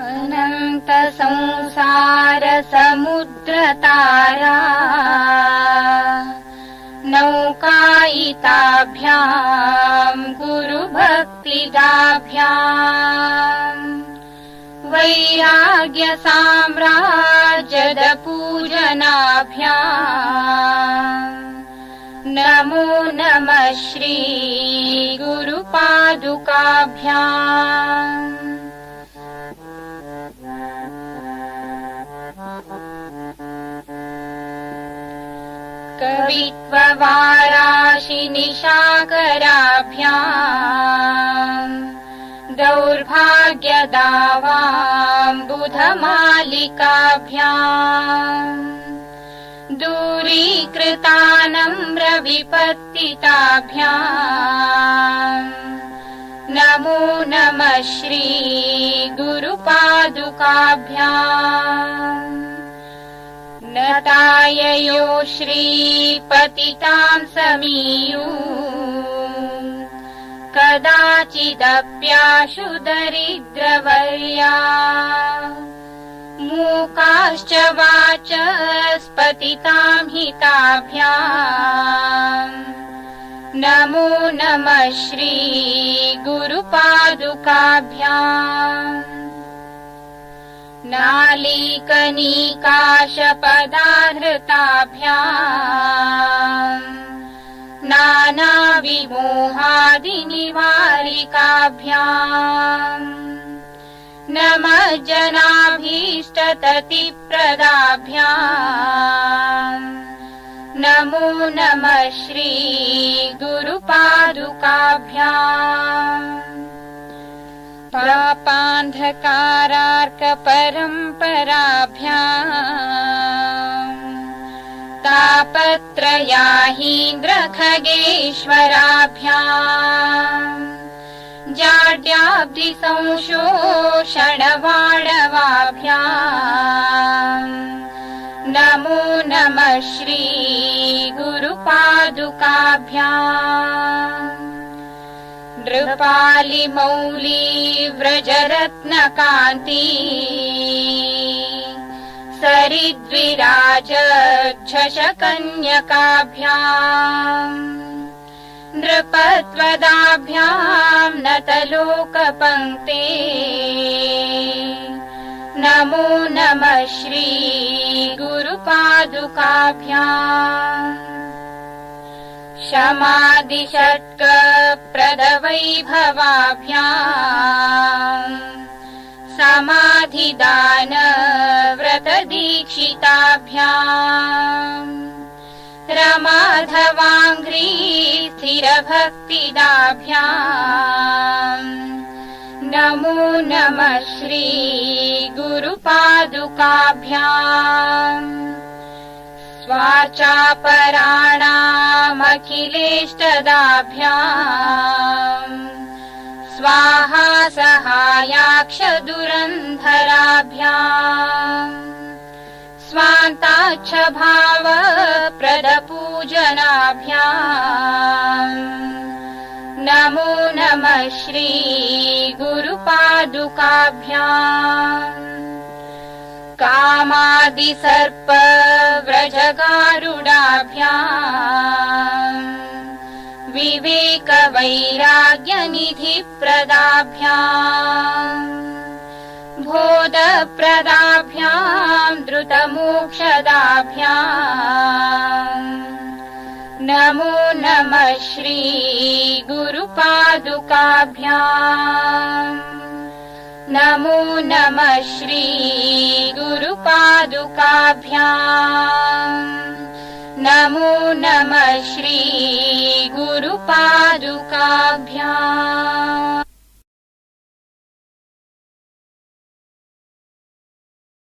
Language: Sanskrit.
अनन्तसंसारसमुद्रतारा। नौकायिताभ्याम् गुरुभक्तिदाभ्याम् वैराग्यसाम्राजदपूजनाभ्याम् नमो नमः श्री गुरुपादुकाभ्याम् कवित्ववाराशिनिशाकराभ्याम् दौर्भाग्यदावाम्बुधमालिकाभ्याम् दूरीकृतानम्रविपत्तिताभ्याम् नमो नमः श्री गुरुपादुकाभ्याम् नताययो श्रीपतितां समीयु। कदाचिदप्याशु दरिद्रवर्या। मूकाश्च वाचस्पतितां हिताभ्याम् नमो नमः श्री नालीकनीकाशपदाहृताभ्याम् नानाविमोहादिनिवारिकाभ्याम्। नमः जनाभीष्टततिप्रदाभ्याम् नमो नमः श्री गुरुपादुकाभ्याम् पापान्धकारार्कपरम्पराभ्याम् तापत्रयाहीन्द्रखगेश्वराभ्याम्। जाड्याब्धिसंशोषणवाणवाभ्याम्। नमो नमः श्री गुरुपादुकाभ्याम् नृपालिमौली व्रजरत्नकान्ती। सरिद्विराज झषकन्यकाभ्याम् नृपत्वदाभ्याम् नतलोकपङ्क्ते। नमो नमः श्री गुरुपादुकाभ्याम् शमादिषट्कप्रदवैभवाभ्याम् समाधिदानव्रतदीक्षिताभ्याम्। रमाधवाङ्घ्री स्थिरभक्तिदाभ्याम्। नमो नमः श्री गुरुपादुकाभ्याम् स्वाचापराणामखिलेष्टदाभ्याम् स्वाहा सहायाक्ष दुरन्धराभ्याम् स्वान्ताच्छ भावप्रदपूजनाभ्याम् नमो नमः श्री गुरुपादुकाभ्याम् कामादिसर्प व्रजगारुडाभ्याम् विवेकवैराग्यनिधिप्रदाभ्याम्। बोधप्रदाभ्याम् द्रुतमोक्षदाभ्याम्। नमो नमः श्री गुरुपादुकाभ्याम् नमो नमः श्री गुरुपादुकाभ्याम्। नमो नमः श्री गुरुपादुकाभ्याम्